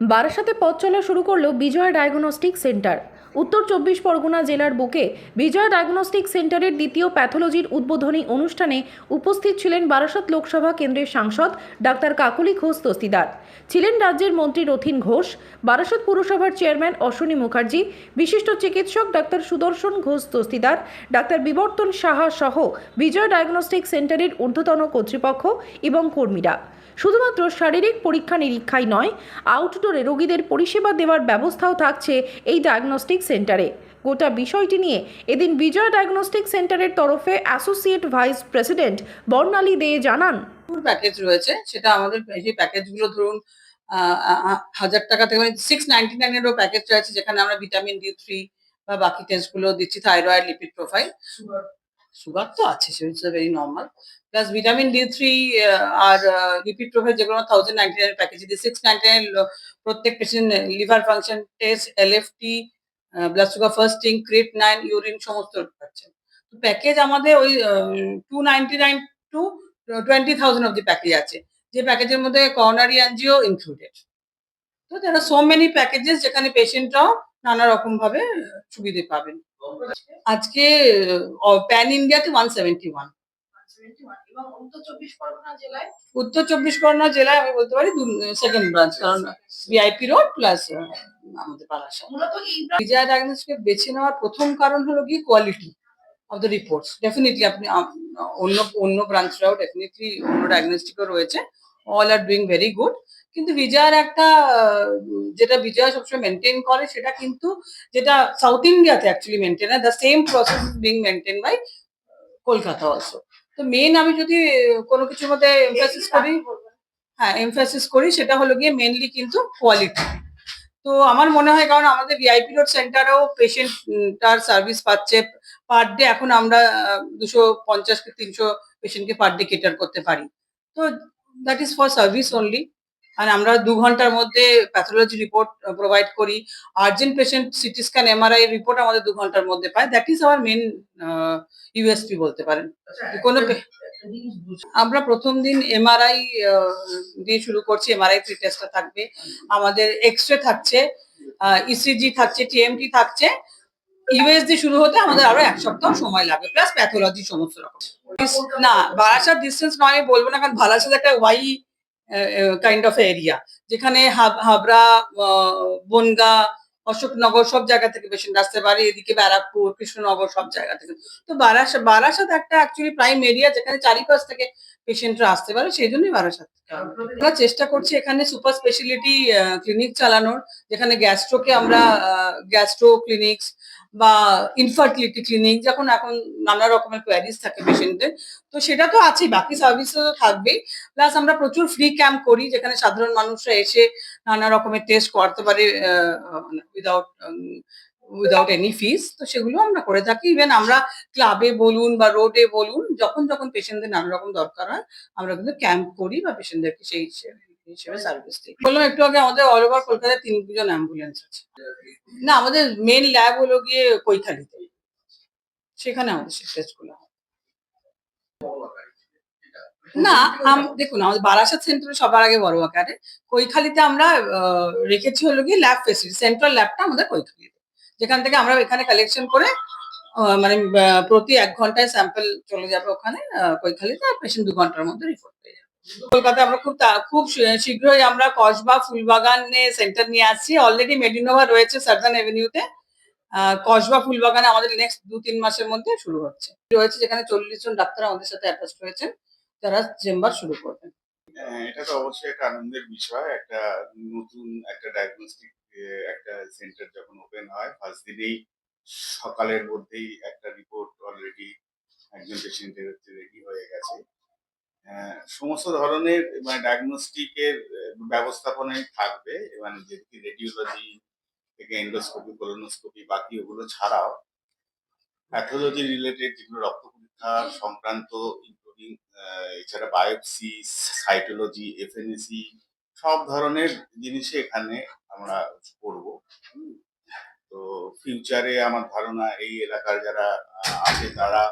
বারাসাতে পথ চলা শুরু করল বিজয় ডায়াগনস্টিক সেন্টার। উত্তর চব্বিশ পরগনা জেলার বুকে বিজয় ডায়াগনস্টিক সেন্টারের দ্বিতীয় প্যাথোলজির উদ্বোধনী অনুষ্ঠানে উপস্থিত ছিলেন বারাসাত লোকসভা কেন্দ্রের সাংসদ ডাক্তার কাকলি ঘোষ দস্তিদার ছিলেন রাজ্যের মন্ত্রী রথিন ঘোষ, বারাসাত পুরসভার চেয়ারম্যান অশ্বিনী মুখার্জি, বিশিষ্ট চিকিৎসক ডাক্তার সুদর্শন ঘোষ দস্তিদার ডাক্তার বিবর্তন সাহা সহ বিজয় ডায়াগনস্টিক সেন্টারের ঊর্ধ্বতন কর্তৃপক্ষ এবং কর্মীরা। শুধুমাত্র শারীরিক পরীক্ষা নিরীক্ষাই নয় আউটডোরে রোগীদের পরিষেবা দেওয়ার ব্যবস্থাও থাকছে এই ডায়াগনস্টিক সেন্টারে গোটা বিষয়টি নিয়ে এদিন বিজয় ডায়াগনস্টিক সেন্টারের তরফে associate vice president Barnali Dey জানান। প্যাকেজ রয়েছে সেটা আমাদের সেই প্যাকেজগুলো ধরুন হাজার টাকা থেকে মানে সিক্স নাইনটি নাইনেরও প্যাকেজ রয়েছে যেখানে আমরা ভিটামিন ডি থ্রি বা বাকি টেস্টগুলো দিচ্ছি থাইরয়েড লিপিড প্রোফাইল সুগার তো আছে সেটা very normal plus vitamin D three আর লিপিড প্রোফাইল যেগুলো থাউজেন্ড নাইনটি নাইন প্যাকেজ দিই সিক্স নাইনটি নাইন প্রত্যেক patient liver function test L F T blood sugar fasting crit nine urine সমস্ত পাচ্ছেন তো package আমাদের ওই two ninety nine to twenty thousand অব্দি package আছে, যে প্যাকেজের মধ্যে করোনারি অ্যানজিও ইনক্লুডেড তো are so many packages যেখানে পেশেন্টরাও নানা রকম ভাবে সুবিধে পাবেন। আজকে প্যান ইন্ডিয়াতে ওয়ান সেভেন্টি ওয়ান উত্তর চব্বিশ পরগনা জেলায় আমি বলতে পারি সেকেন্ড ব্রাঞ্চ কারণ ভিআইপি রোড প্লাস আমাদের এই বিজয়া ডায়াগনোস্টিক বেছে নেওয়ার প্রথম কারণ হলো কি quality of the reports definitely আপনি অন্য অন্য ব্রাঞ্চরাও ডেফিনেটলি অন্য ডায়াগনস্টিকও রয়েছে। All are doing very good কিন্তু বিজয়ার একটা যেটা বিজয়া সবসময় মেনটেন করে সেটা কিন্তু যেটা সাউথ ইন্ডিয়াতে অ্যাকচুয়ালি মেনটেন হয় the same process being maintain by Kolkata also তো মেন আমি যদি কোনো কিছুর মধ্যে এমফাসিস করি হ্যাঁ এমফাসিস করি সেটা হলো গিয়ে মেনলি কিন্তু কোয়ালিটি তো আমার মনে হয় কারণ আমাদের ভিআইপি রোড সেন্টারেও পেশেন্ট তার সার্ভিস পাচ্ছে পার ডে এখন আমরা দুশো পঞ্চাশ কি তিনশো পেশেন্টকে পার ডে কেটার করতে পারি। তো that is for service only আর আমরা দু ঘণ্টার মধ্যে প্যাথোলজি রিপোর্ট প্রোভাইড করি। Urgent patient CT scan MRI report আমাদের দু ঘণ্টার মধ্যে পায়। That is our main USP বলতে পারেন। কোনো আমরা প্রথম দিন এমআরআই দিয়ে শুরু করছি। এমআরআই থ্রি টেস্টটা থাকবে। আমাদের এক্স রে থাকছে ইসিজি থাকছে। টিএমটি থাকছে ইউএসডি শুরু হতে আমাদের আরও এক সপ্তাহ সময় লাগবে প্লাস প্যাথোলজি সমস্ত রকম। না বারাসাত ডিস্টেন্স নয় আমি বলব না কারণ বারাসাত একটা ওয়াই কাইন্ড অফ এরিয়া যেখানে হাব- হাবড়া আহ, বনগা অশোকনগর সব জায়গা থেকে পেশেন্ট আসতে পারে এদিকে ব্যারাকপুর কৃষ্ণনগর সব জায়গা থেকে। তো বারাসাত বারাসাত একটা অ্যাকচুয়ালি প্রাইম এরিয়া যেখানে চারিপাশ থেকে পেশেন্টরা আসতে পারে সেই জন্যই বারাসাত। আমরা চেষ্টা করছি এখানে সুপার স্পেশালিটি ক্লিনিক চালানোর যেখানে গ্যাস্ট্রোকে আমরা গ্যাস্ট্রো ক্লিনিক্স বা ইনফার্টিলিটি ক্লিনিক যখন এখন নানা রকমের কোয়ারিজ থাকে পেশেন্টদের তো সেটা তো আছেই, বাকি সার্ভিসও তো থাকবেই। প্লাস আমরা প্রচুর ফ্রি ক্যাম্প করি, যেখানে সাধারণ মানুষরা এসে নানা রকমের টেস্ট করতে পারে উইদাউট উইদাউট এনি ফিস তো সেগুলো আমরা করে থাকি। ইভেন আমরা ক্লাবে বলুন বা রোডে বলুন, যখন যখন পেশেন্টদের নানা রকম দরকার হয়, আমরা কিন্তু ক্যাম্প করি বা পেশেন্টদেরকে সেই হিসেবে সার্ভিস দিই বললাম, একটু আগে আমাদের অল ওভার কলকাতায় তিনজন অ্যাম্বুলেন্স আছে। না, আমাদের মেন ল্যাব হলো গিয়ে কৈথালিতে। সেখানে আমাদের টেস্টগুলো হয়। না দেখুন, আমাদের বারাসাত সেন্টারে সবার আগে বড় আকারে। কৈখালিতে আমরা রেখেছি হলো গিয়ে ল্যাব ফেসিলিটি সেন্ট্রাল ল্যাবটা আমাদের কৈখালিতে যেখান থেকে আমরা এখানে কালেকশন করে মানে প্রতি এক ঘন্টায় স্যাম্পল চলে যাবে ওখানে কৈখালিতে আর পেশেন্ট দু ঘণ্টার মধ্যে রিপোর্ট পেয়ে যাবে। কলকাতায় আমরা খুব খুব শীঘ্রই আমরা কসবা ফুলবাগানে সেন্টার নিয়ে আসছি। অলরেডি মেডিনোভা রয়েছে সার্জান এভিনিউতে কসবা ফুলবাগানে আমাদের নেক্সট দু তিন মাসের মধ্যে শুরু হচ্ছে। রয়েছে যেখানে চল্লিশ জন ডাক্তার আমাদের সাথে অ্যাটাচ হয়েছেন। তারা চেম্বার শুরু করবেন। হ্যাঁ, এটা তো অবশ্যই একটা আনন্দের বিষয়। একটা নতুন একটা ডায়াগনস্টিক একটা সেন্টার যখন ওপেন হয় ফার্স্ট দিনেই সকালের মধ্যেই একটা রিপোর্ট অলরেডি একজন পেশেন্টের হচ্ছে রেডি হয়ে গেছে। সমস্ত ধরনের মানে ডায়াগনস্টিকের ব্যবস্থাপনায় থাকবে মানে যেদিকে রেডিওলজি থেকে এন্ডোস্কোপি কোলোনোস্কোপি বাকি ওগুলো ছাড়াও প্যাথোলজি রিলেটেড যেগুলো রক্ত পরীক্ষা সংক্রান্ত ইনক্লুডিং এছাড়া বায়োপসি সাইটোলজি এফএনএসি সব ধরনের জিনিসই এখানে আমরা করব। তো ফিউচারে আমার ধারণা এই এলাকার যারা আছে তারা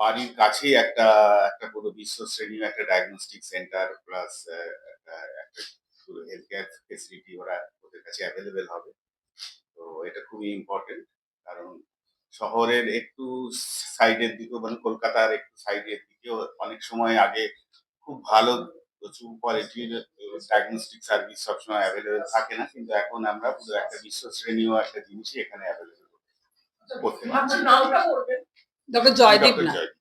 বাড়ির কাছেই একটা একটা পুরো বিশ্ব শ্রেণির একটা ডায়াগনস্টিক সেন্টার প্লাস একটা হেলথ কেয়ার ফেসিলিটি ওরা ওদের কাছে অ্যাভেলেবেল হবে। তো এটা খুবই ইম্পর্টেন্ট কারণ শহরের একটু সাইডের দিকেও মানে কলকাতার একটু সাইডের দিকেও অনেক সময় আগে খুব ভালো প্রচুর কোয়ালিটির ডায়াগনস্টিক সার্ভিস সবসময় অ্যাভেলেবেল থাকে না। কিন্তু এখন আমরা পুরো একটা বিশ্ব শ্রেণীয় একটা জিনিসই এখানে অ্যাভেলেবেল করতে পারি আপনার নামটা বলবেন? ডক্টর জয়দীপ ডক্টর না জয়দীপ